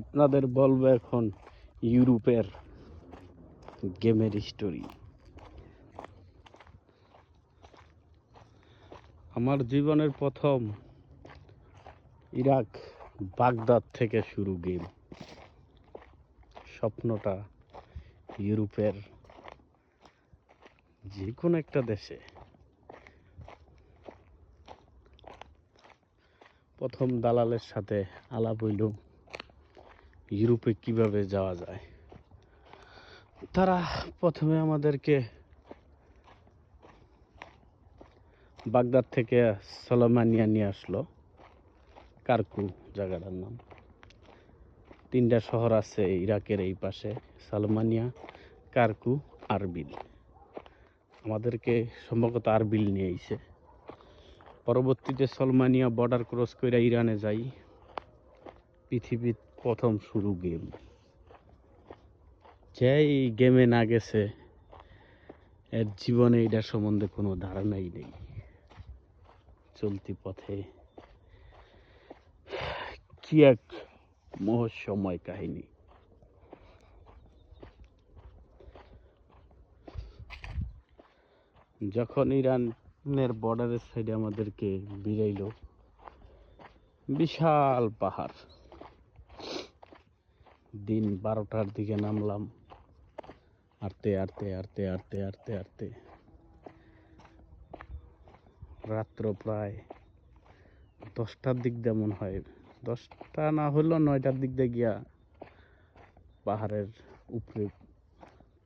আপনাদের বলব এখন ইউরোপের গেমের স্টোরি আমার জীবনের প্রথম ইরাক বাগদাদ থেকে শুরু গেম। স্বপ্নটা ইউরোপের যে কোনো একটা দেশে। প্রথম দালালের সাথে আলাপ হইল। ইউরোপে কীভাবে যাওয়া যায়? তারা প্রথমে আমাদেরকে বাগদাদ থেকে সলোমানিয়া নিয়ে আসলো। কারকু জায়গাটার নাম। তিনটা শহর আছে ইরাকের এই পাশে, সালমানিয়া কারকু আরবিল। আমাদেরকে সম্ভবত আরবিল নিয়ে আইছে। পরবর্তীতে সলমানিয়া বর্ডার ক্রস করে ইরানে যাই। পৃথিবীর প্রথম শুরু গেম যে এই গেমে না গেছে, এর জীবনে এটার সম্বন্ধে কোনো ধারণাই নেই। চলতি পথে কি এক মহস্যময় কাহিনী। যখন ইরানের বর্ডারের সাইডে আমাদেরকে বিরাইলো, বিশাল পাহাড়। দিন বারোটার দিকে নামলাম। আরতে আরতে আরতে আরতে আরতে আরতে। রাত্র প্রায় দশটার দিক দিয়ে মনে হয়। দশটা না হলেও নয়টার দিক দিয়ে গিয়া পাহাড়ের উপরে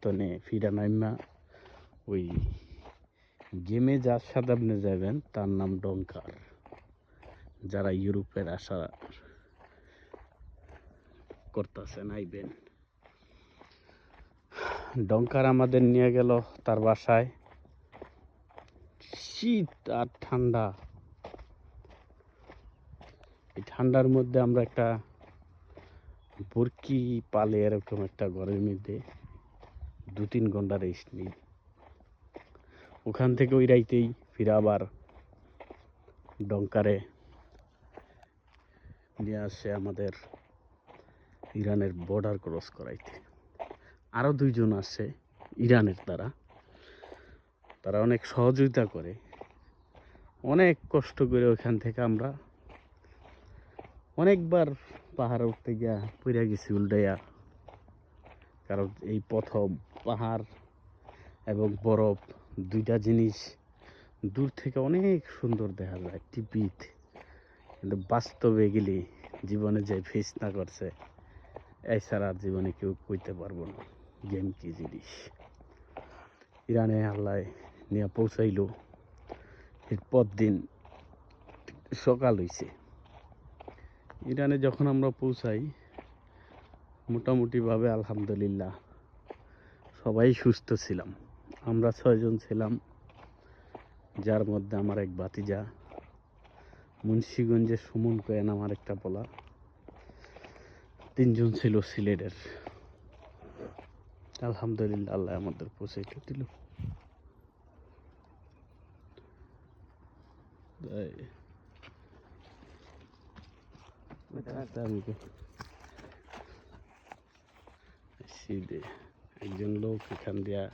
তনে ফিরা নাইমা। ওই গেমে যার আপনি যাবেন তার নাম ডঙ্কার। যারা ইউরোপের আশা করতেছেন, আইবেন। ডঙ্কার আমাদের নিয়ে গেল তার বাসায়। শীত আর ঠান্ডা। এই ঠান্ডার মধ্যে আমরা একটা বরকি পালে এরকম একটা ঘরের মধ্যে দু তিন ঘণ্টা রেস্ট নিই। ওখান থেকে ওই রাইতেই ফিরে আবার ডঙ্কারে নিয়ে আসে আমাদের ইরানের বর্ডার ক্রস করাইতে। আরও দুইজন আছে ইরানের দ্বারা। তারা অনেক সহযোগিতা করে। অনেক কষ্ট করে ওখান থেকে আমরা অনেকবার পাহাড়ে উঠতে গিয়া পইরা গেছি উল্টাইয়া। কারণ এই প্রথম পাহাড় এবং বরফ দুইটা জিনিস দূর থেকে অনেক সুন্দর দেখা যায়, টিপিত। কিন্তু বাস্তবে গেলে জীবনে যে ফেস না করছে এছাড়া জীবনে কেউ কইতে পারব না গেম কি জিনিস? ইরানে আল্লাহ নিয়ে পৌঁছাইলো। এরপর দিন সকাল হইছে। ইরানে যখন আমরা পৌঁছাই, মোটামুটিভাবে আলহামদুলিল্লাহ সবাই সুস্থ ছিলাম। আমরা ছয়জন ছিলাম, যার মধ্যে আমার এক বাতিজা মুন্সিগঞ্জের সুমন কয়েন আমার একটা বলা তিনজন ছিল সিলেটের। আলহামদুলিল্লাহ, আল্লাহ আমাদের পৌঁছাইতে দিল। সিদে একজন লোক এখান দিয়া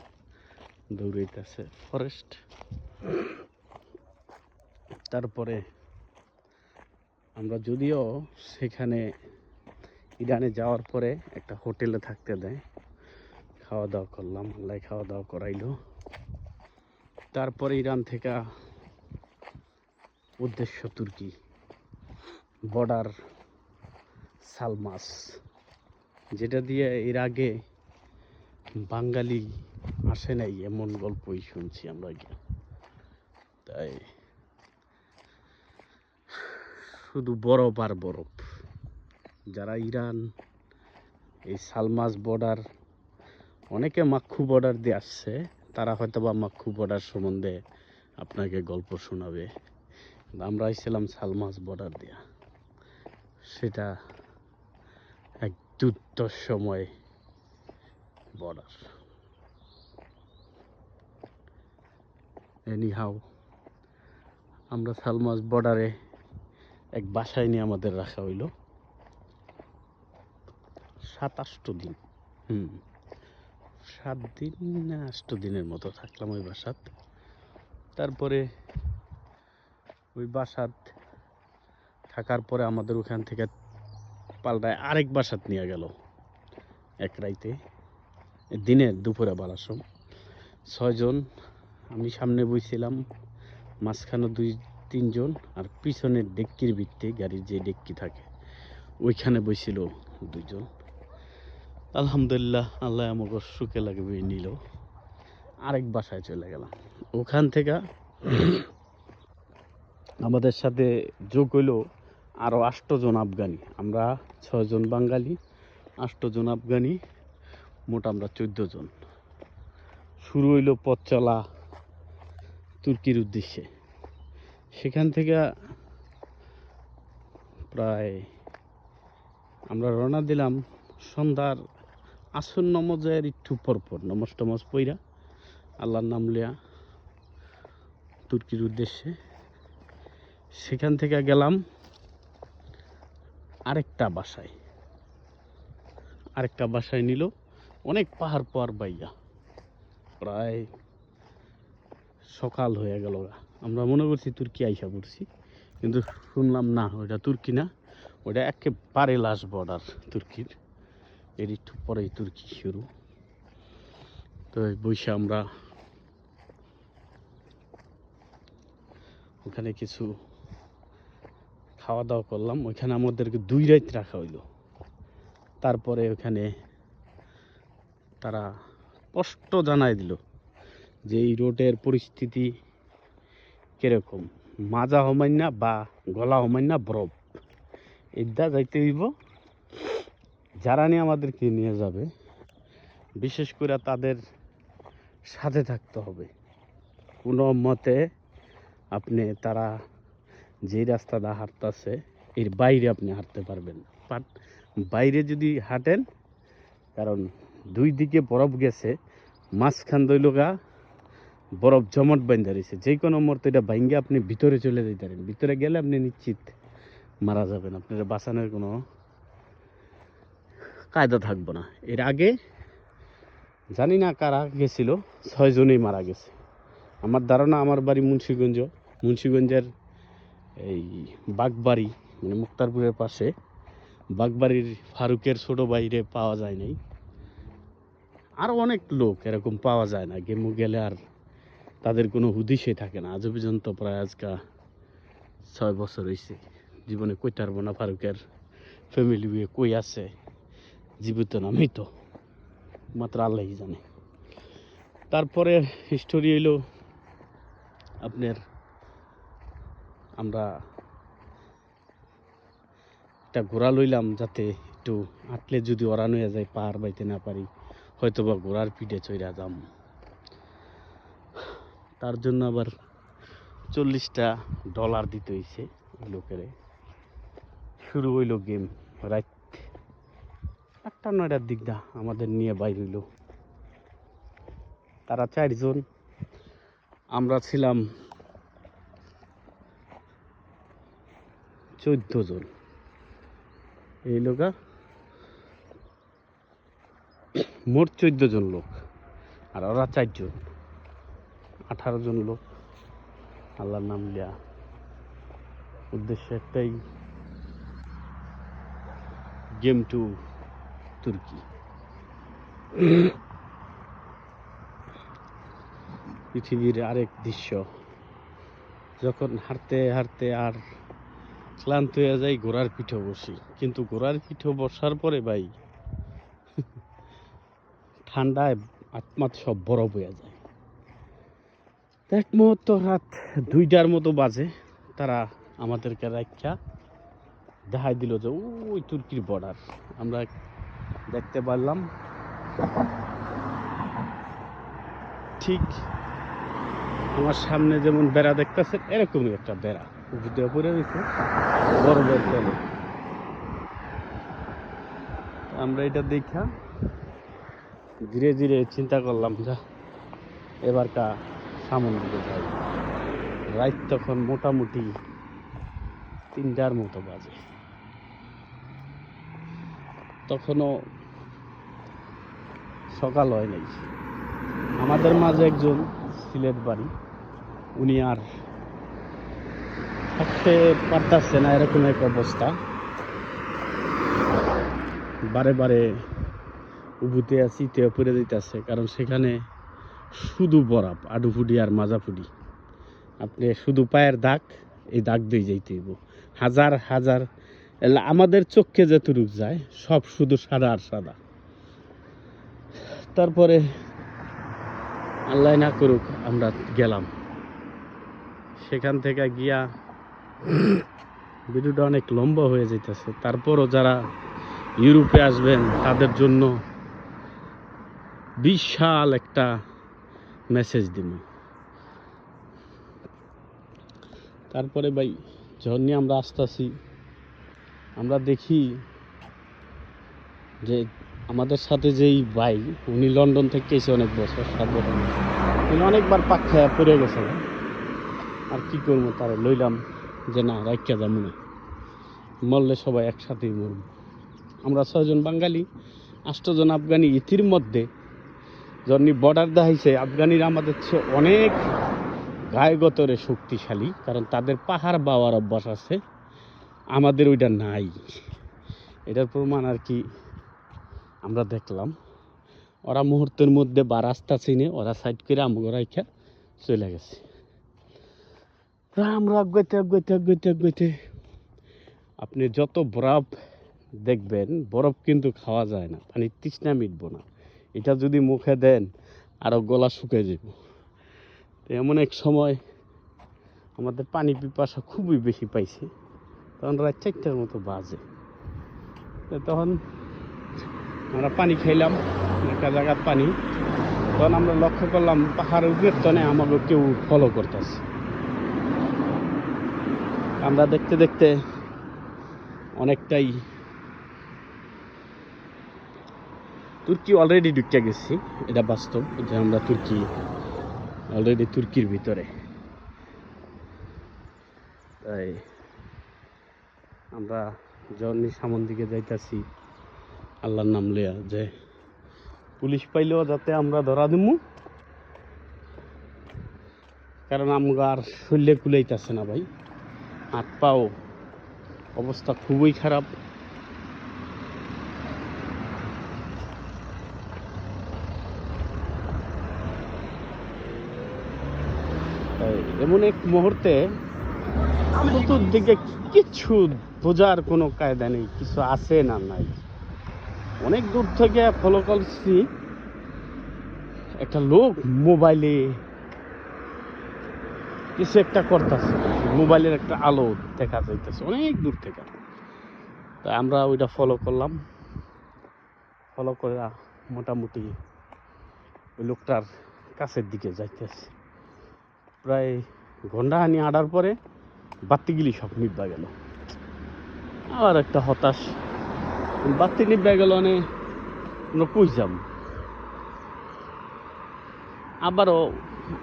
দৌড়াইতেছে, ফরেস্ট। তারপরে আমরা যদিও সেখানে ইরানে যাওয়ার পরে একটা হোটেলে থাকতে দেয়। খাওয়া দাওয়া করলাম, আল্লাহ খাওয়া দাওয়া করাইলো। তারপরে ইরান থেকে উদ্দেশ্য তুর্কি। বর্ডার সালমাস, যেটা দিয়ে এর আগে বাঙালি আসে নাই, এমন গল্পই শুনছি আমরা গিয়ে তাই শুধু বরফ আর বরফ। যারা ইরান, এই সালমাস বর্ডার অনেকে মাক্ষু বর্ডার দিয়ে আসছে, তারা হয়তো বা মাক্ষু বর্ডার সম্বন্ধে আপনাকে গল্প শোনাবে। আমরা এসেছিলাম সালমাস বর্ডার দিয়া। সেটা এক দুর্দশময় বর্ডার এনি হাউ আমরা সালমাস বর্ডারে এক বাসায় নিয়ে আমাদের রাখা হইল। সাত আষ্ট দিন। হুম। সাত দিন না আষ্ট দিনের মতো থাকলাম ওই বাসাত। তারপরে ওই বাসাত থাকার পরে আমাদের ওখান থেকে পাল্টায় আরেক বাসাত নিয়ে গেল এক রাইতে। দিনের দুপুরে বাড়ার সময় ছয়জন আমি সামনে বইছিলাম মাঝখানে দুই তিনজন আর পিছনের ডেক্কির ভিত্তি গাড়ির যে ডেক্কি থাকে ওইখানে বইছিল দুইজন। আলহামদুলিল্লাহ, আল্লাহ আমাকে সুখে লাগবে, নিল। আরেক বাসায় চলে গেলাম। ওখান থেকে আমাদের সাথে যোগ হইল আরও আষ্টজন আফগানি। আমরা ছয়জন বাঙালি আষ্টজন আফগানি, মোট আমরা চোদ্দ জন। শুরু হইল পথ চলা তুর্কির উদ্দেশ্যে। সেখান থেকে প্রায় আমরা রওনা দিলাম সন্ধ্যার আসন নমজের একটু পরপর, নমজ টমজ পইরা আল্লাহর নাম লিয়া তুর্কির উদ্দেশ্যে। সেখান থেকে গেলাম আরেকটা বাসায়। আরেকটা বাসায় নিল অনেক পাহাড় পাহাড় বাইয়া। প্রায় সকাল হয়ে গেল আমরা মনে করছি তুর্কি আইসা পড়ছি, কিন্তু শুনলাম না ওটা তুর্কি না ওটা একেবারে লাস্ট বর্ডার তুর্কির। এর একটু পরেই তুর্কি শুরু। তো বৈশা আমরা ওখানে কিছু খাওয়া দাওয়া করলাম। ওইখানে আমাদেরকে দুই রাত রাখা হইল। তারপরে ওখানে তারা স্পষ্ট জানাই দিল যে এই রোডের পরিস্থিতি কীরকম। মাজা হমাই না বা গলা হমাই না বরফ এইটা যাইতে হইব। যারা নিয়ে আমাদেরকে নিয়ে যাবে, বিশেষ করে তাদের সাথে থাকতে হবে। কোনো মতে আপনি, তারা যেই রাস্তাটা হাঁটতেছে, এর বাইরে আপনি হাঁটতে পারবেন বাট বাইরে যদি হাঁটেন, কারণ দুই দিকে বরফ গেছে, মাঝখান দইলগা বরফ জমট বাইন্দা রয়েছে। যে কোনো মুহূর্তে এটা বাইঙ্গে আপনি ভিতরে চলে যেতে পারেন। ভিতরে গেলে আপনি নিশ্চিত মারা যাবেন। আপনার বাঁচানোর কোনো কায়দা থাকব না। এর আগে জানি না কারা গেছিল, ছয়জনেই মারা গেছে। আমার ধারণা আমার বাড়ি মুন্সীগঞ্জ, মুন্সীগঞ্জের এই বাগবাড়ি মানে মুক্তারপুরের পাশে। বাগবাড়ির ফারুকের ছোট বাইরে পাওয়া যায় নাই। আরও অনেক লোক এরকম পাওয়া যায় না, গেমু গেলে আর তাদের কোনো হুদিসে থাকে না। আজ পর্যন্ত প্রায় আজকা ছয় বছর হয়েছে জীবনে কই পারব না ফারুকের ফ্যামিলি বিয়ে কই আছে। জীবিত না, মৃত। মাত্র আল্লাহই জানে। তারপরে হিস্টোরি হইল আপনার আমরা একটা ঘোড়া লইলাম যাতে একটু হাঁটলে যদি ওরানো হয়ে যায়, পাহাড় বাইতে না পারি হয়তো বা ঘোড়ার পিঠে চইরা যাম। তার জন্য আবার চল্লিশটা ডলার দিতে হয়েছে লোকেরে। শুরু হইল গেম রাত আটটা নয়টার দিক দা আমাদের নিয়ে বাইর হইল তারা চারজন। আমরা ছিলাম চোদ্দ জন এই লোকা মোট চোদ্দ জন লোক। আর ওরা চারজন। আঠারো জন লোক। আল্লাহর নাম লিয়া। উদ্দেশ্য একটাই। গেম টু তুর্কি পৃথিবীর আরেক দৃশ্য। যখন হাঁটতে হাঁটতে আর ক্লান্ত হয়ে যাই ঘোড়ার পিঠে বসি। কিন্তু ঘোড়ার পিঠে বসার পরে ভাই, ঠান্ডায় আত্মাত সব বরফ হয়ে যায়। এক মুহূর্ত রাত দুইটার মতো বাজে। তারা আমাদেরকে রাখা দেখাই দিল যে, ওই তুর্কির বর্ডার আমরা দেখতে পারলাম। ঠিক আমার সামনে যেমন বেড়া দেখতেছেন এরকমই একটা বেড়া। উপর পড়ে রয়েছে বরফের তলে। আমরা এটা দেখা। ধীরে ধীরে চিন্তা করলাম, যা এবারটা সামন দিকে যাই। রাত তখন মোটামুটি তিনটার মতো বাজে। তখনও সকাল হয় নাই। আমাদের মাঝে একজন সিলেট বাড়ি, উনি আর থাকতে পারতেছে না, এরকম এক অবস্থা। বারে বারে উবুতে আছি তে পড়ে দিতেছে কারণ সেখানে শুধু বরফ, আডুফুডি আর মাজাফুডি। আপনি শুধু পায়ের দাগ, এই দাগ দিয়ে যাইতে হইব। হাজার হাজার আমাদের চোখে যেতুরুক যায়, সব শুধু সাদা আর সাদা। তারপরে আল্লাহ না করুক, আমরা গেলাম। সেখান থেকে গিয়া ভিডিওটা অনেক লম্বা হয়ে যাইতেছে। তারপরও যারা ইউরোপে আসবেন, তাদের জন্য বিশাল একটা মেসেজ দিব তারপরে ভাই, যখন আমরা আসতেছি, আমরা দেখি যে আমাদের সাথে যেই ভাই, উনি লন্ডন থেকে এসে অনেক বছর সাত বছর উনি অনেকবার পাক পড়ে গেছে। আর কি করব তারে লইলাম যে না রাইকা যাব না। মরলে সবাই একসাথেই মরব। আমরা ছয়জন বাঙালি আষ্টজন আফগানি ইতির মধ্যে জন্নি বর্ডার দেখাইছে, আফগানিরা আমাদের চেয়ে অনেক গায়গতরে শক্তিশালী, কারণ তাদের পাহাড় বাওয়ার অভ্যাস আছে। আমাদের ওইটা নাই। এটার প্রমাণ আর কি আমরা দেখলাম, ওরা মুহূর্তের মধ্যে বা রাস্তা চিনে, ওরা সাইড করে আমাকে রাইখা চলে গেছে। আমরা আগাইতে আগাইতে আগাইতে আগাইতে আপনি যত বরফ দেখবেন, বরফ কিন্তু খাওয়া যায় না, পানি তৃষ্ণা মিটবো না। এটা যদি মুখে দেন আরও গলা শুকিয়ে যাব তো এমন এক সময় আমাদের পানি পিপাসা খুবই বেশি পাইছে, তখন রাত চারটার মতো বাজে। তখন আমরা পানি খাইলাম একটা জায়গার পানি। তখন আমরা লক্ষ্য করলাম, পাহাড়ের উপরে তনে আমাকে কেউ ফলো করতেছে। আমরা দেখতে দেখতে অনেকটাই তুর্কি অলরেডি ঢুকে গেছি, এটা বাস্তব যে আমরা তুর্কি অলরেডি তুর্কির ভিতরে। তাই আমরা জর্নি সামন দিকে যাইতাছি। আল্লাহর নাম লিয়া যে পুলিশ পাইলেও যাতে আমরা ধরা দিমু। কারণ আমরা আর শরীরে কুলাইতেছে না ভাই। হাত পাও অবস্থা খুবই খারাপ। এমন এক মুহূর্তে চতুর্দিকে কিছু বোঝার কোনো কায়দা নেই কিছু আছে না নাই। অনেক দূর থেকে ফলো করছি। একটা লোক মোবাইলে কিছু একটা করতেছে, মোবাইলের একটা আলো দেখা যাইতেছে অনেক দূর থেকে। তা আমরা ওইটা ফলো করলাম। ফলো করে মোটামুটি ওই লোকটার কাছের দিকে যাইতেছে। প্রায় ঘণ্টা হানি আড়ার পরে বাত্তিগুলি সব নিবা গেল। আবার একটা হতাশ বাত্তি নিবা গেল মানে আমরা কই যাম? আবারও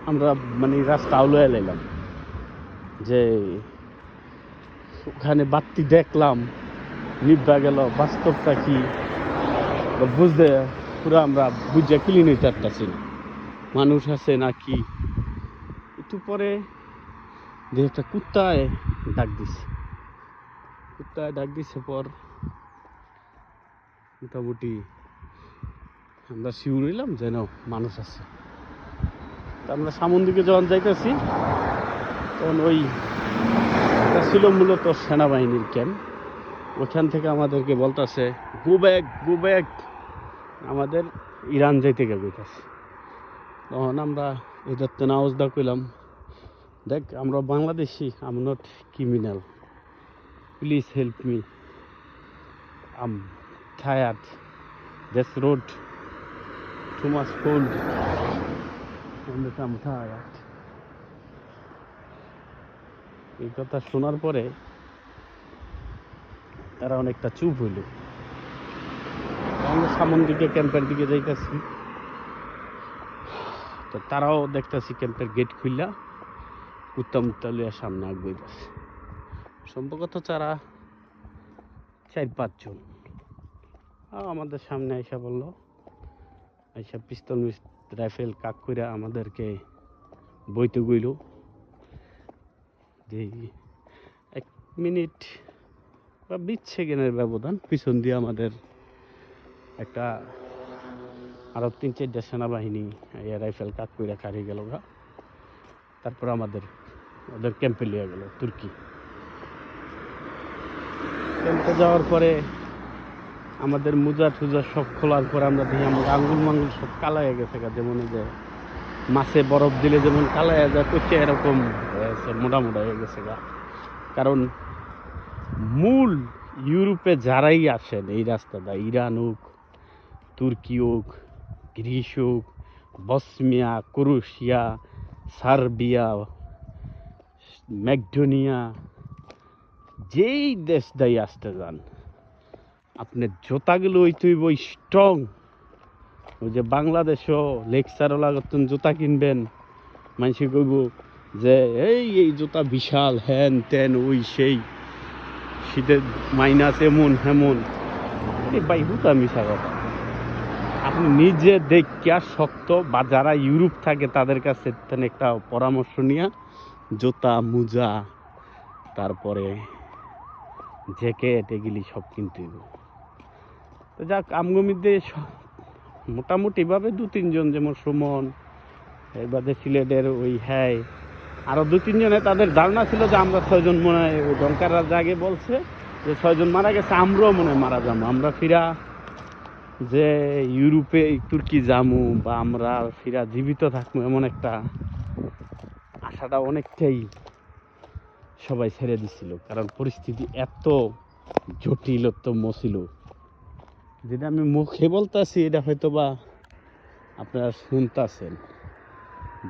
আমরা মানে রাস্তা আউলে এলাম যে ওখানে বাতি দেখলাম নিবা গেল, বাস্তবটা কি? বুঝতে পুরো আমরা বুঝে ক্লিন হইতে পারতাছি না। মানুষ আছে না কি একটু পরে যে একটা কুত্তায় ডাক দিছে। কুত্তায় ডাক দিছে পর মোটামুটি। আমরা শিউর হইলাম, যেন মানুষ আছে। আমরা সামন দিকে যখন যাইতেছি, তখন ওই ছিল মূলত সেনাবাহিনীর ক্যাম্প। ওখান থেকে আমাদেরকে বলতেছে, গো ব্যাগ গো ব্যাগ। আমাদের ইরান যাইতে গেছে তখন আমরা এটার তো আওয়াজটা কইলাম, দেখ, আমরা Bangladeshi I'm not criminal please help me I'm tired this road too much cold I'm tired এই কথা শোনার পরে তারা অনেকটা চুপ হইল। আমরা সামন দিকে ক্যাম্পের দিকে যাইতেছি। তো তারাও দেখতেছি ক্যাম্পের গেট খুললা উত্তম উত্তালিয়া সামনে আগে যাচ্ছে সম্ভবত তারা চার পাঁচজন। আমাদের সামনে এসে বলল এইসব পিস্তল রাইফেল কাক করে আমাদেরকে বইতে গইল। যে এক মিনিট বা বিশ সেকেন্ডের ব্যবধান পিছন দিয়ে আমাদের একটা আরও তিন চারটা সেনাবাহিনী রাইফেল কাক করে কারিয়ে গেল গা। তারপর আমাদের, ওদের ক্যাম্পে নিয়ে গেল তুর্কি। ক্যাম্পে যাওয়ার পরে আমাদের মোজা টুজা সব খোলার পরে আমরা দেখি আমাদের আঙ্গুল মাঙ্গুল সব কালা হয়ে গেছে যেমন যে মাছে বরফ দিলে যেমন কালা হয়ে যায় করছে এরকম হয়েছে মোটা মোটা হয়ে গেছে গা। কারণ মূল ইউরোপে যারাই আসেন, এই রাস্তাটা ইরান হোক, তুর্কি হোক, গ্রিস হোক বসমিয়া ক্রোশিয়া, সার্বিয়া, ম্যাকডোনিয়া, যেই দেশ দায়ী আসতে যান আপনার জুতাগুলো ওই তুই স্ট্রং ওই যে বাংলাদেশও লেকচারও লাগতন, জুতা কিনবেন। মানুষ কইব যে, এই এই জুতা বিশাল, হ্যান ত্যান, ওই সেই। শীতের মাইনাস এমন, হেমন। এই ভাই হুতা মিশা কথা। আপনি নিজে দেখিয়া শক্ত বা যারা ইউরোপ থাকে তাদের কাছে একটা পরামর্শ নিয়ে, জুতা, মোজা, তারপরে জ্যাকেট, এগুলি সব কিনতে তো যাক আমগমিতে মোটামুটিভাবে দু তিনজন যেমন সুমন, এবারে সিলেটের ওই হ্যাঁ আরও দু তিনজনে তাদের ধারণা ছিল যে আমরা ছয়জন মনে হয়, ওই ডঙ্কার রাজা আগে বলছে যে ছয়জন মারা গেছে, আমরাও মনে মারা যাব। আমরা ফিরা যে ইউরোপে তুর্কি যামু বা আমরা ফিরা জীবিত থাকব এমন একটা আশাটা অনেকটাই সবাই ছেড়ে দিছিল, কারণ পরিস্থিতি এত জটিলতম ছিল যেটা আমি মুখে বলতেছি, এটা হয়তো বা আপনারা শুনতেছেন।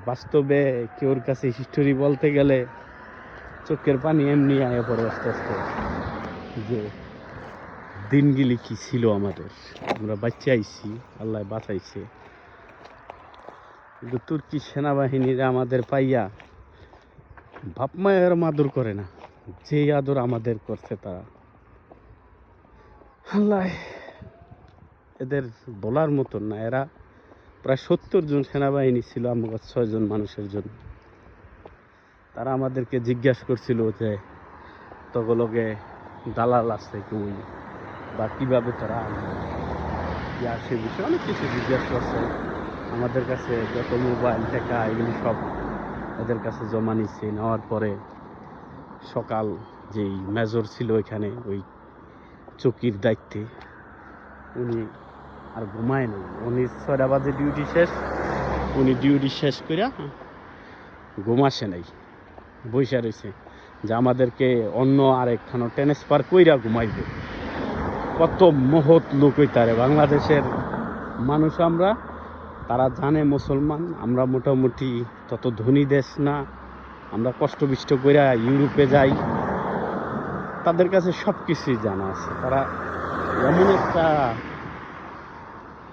বাস্তবে কেউর কাছে হিস্টোরি বলতে গেলে চোখের পানি এমনি আয় পড়ে আস্তে আস্তে যে দিনগুলি কি ছিল আমাদের। আমরা বাচ্চা আইছি, আল্লাহ বাঁচাইছে। কিন্তু তুর্কি সেনাবাহিনীরা আমাদের পাইয়া বাপ মায়ের আদর করে না। যে আদর আমাদের করছে তারা। আল্লাহ এদের বলার মতন না। এরা প্রায় সত্তর জন সেনাবাহিনী ছিল আমার ছয়জন মানুষের জন্য। তারা আমাদেরকে জিজ্ঞাসা করছিল যে তগলগে দালাল আছে কই বা কীভাবে তারা ইয়া সে বিষয়ে অনেক কিছু জিজ্ঞাসা করছে। আমাদের কাছে যত মোবাইল, টাকা, এগুলি সব এদের কাছে জমা নিচ্ছে। নেওয়ার পরে সকাল যেই মেজর ছিল এখানে ওই চকির দায়িত্বে উনি আর ঘুমায় নাই। উনি ছয়টা বাজে ডিউটি শেষ। উনি ডিউটি শেষ করে ঘুমাসে নাই। বৈশা রয়েছে যে আমাদেরকে অন্য আরেকখানো ট্রান্সফার কইরা ঘুমাইবে। কত মহৎ লোক হইতারে বাংলাদেশের মানুষ আমরা, তারা জানে মুসলমান। আমরা মোটামুটি তত ধনী দেশ না। আমরা কষ্ট কষ্টবিষ্ট করে ইউরোপে যাই। তাদের কাছে সব কিছুই জানা আছে। তারা এমন একটা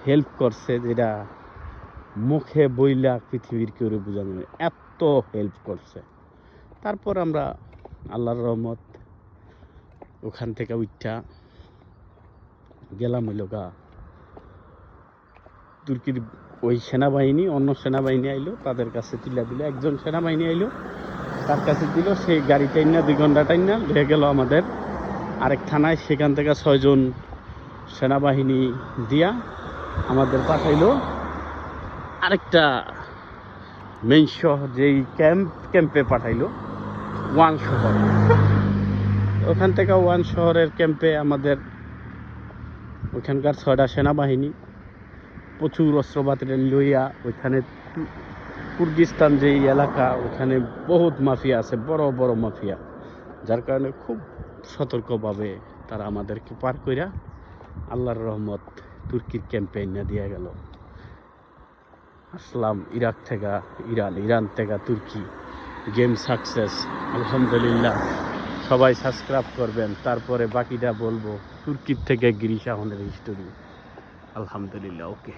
হেল্প করছে যেটা মুখে বইলা পৃথিবীর কেউ বোঝানো। এত হেল্প করছে তারপর আমরা আল্লাহর রহমত ওখান থেকে উঠা গেলাম হইল তুর্কির ওই সেনাবাহিনী, অন্য সেনাবাহিনী আইলো, তাদের কাছে তুলে দিল, একজন সেনাবাহিনী আইলো, তার কাছে দিল, সেই গাড়ি টাইনা, দুই ঘণ্টা টাইনা, লয়ে গেল আমাদের আরেক থানায়, সেখান থেকে ছয়জন সেনাবাহিনী দিয়া আমাদের পাঠাইলো। আরেকটা মেইন শহর যেই ক্যাম্প ক্যাম্পে পাঠাইলো। ওয়ান শহর। ওখান থেকে ওয়ান শহরের ক্যাম্পে আমাদের ওখানকার ছয়টা সেনাবাহিনী প্রচুর অস্ত্রপাতি লইয়া ওইখানে কুর্গিস্তান যেই এলাকা, ওখানে বহুত মাফিয়া আছে, বড় বড় মাফিয়া। যার কারণে খুব সতর্কভাবে তারা আমাদেরকে পার কইরা আল্লাহর রহমত তুর্কির ক্যাম্পেইন দিয়ে গেল। আসলাম ইরাক থেকে, ইরান ইরান থেকে তুর্কি। গেম সাকসেস আলহামদুলিল্লাহ। সবাই সাবস্ক্রাইব করবেন, তারপরে বাকিটা বলব। তুর্কির থেকে গিরিশাহনের হিস্টোরি আলহামদুলিল্লাহ ওকে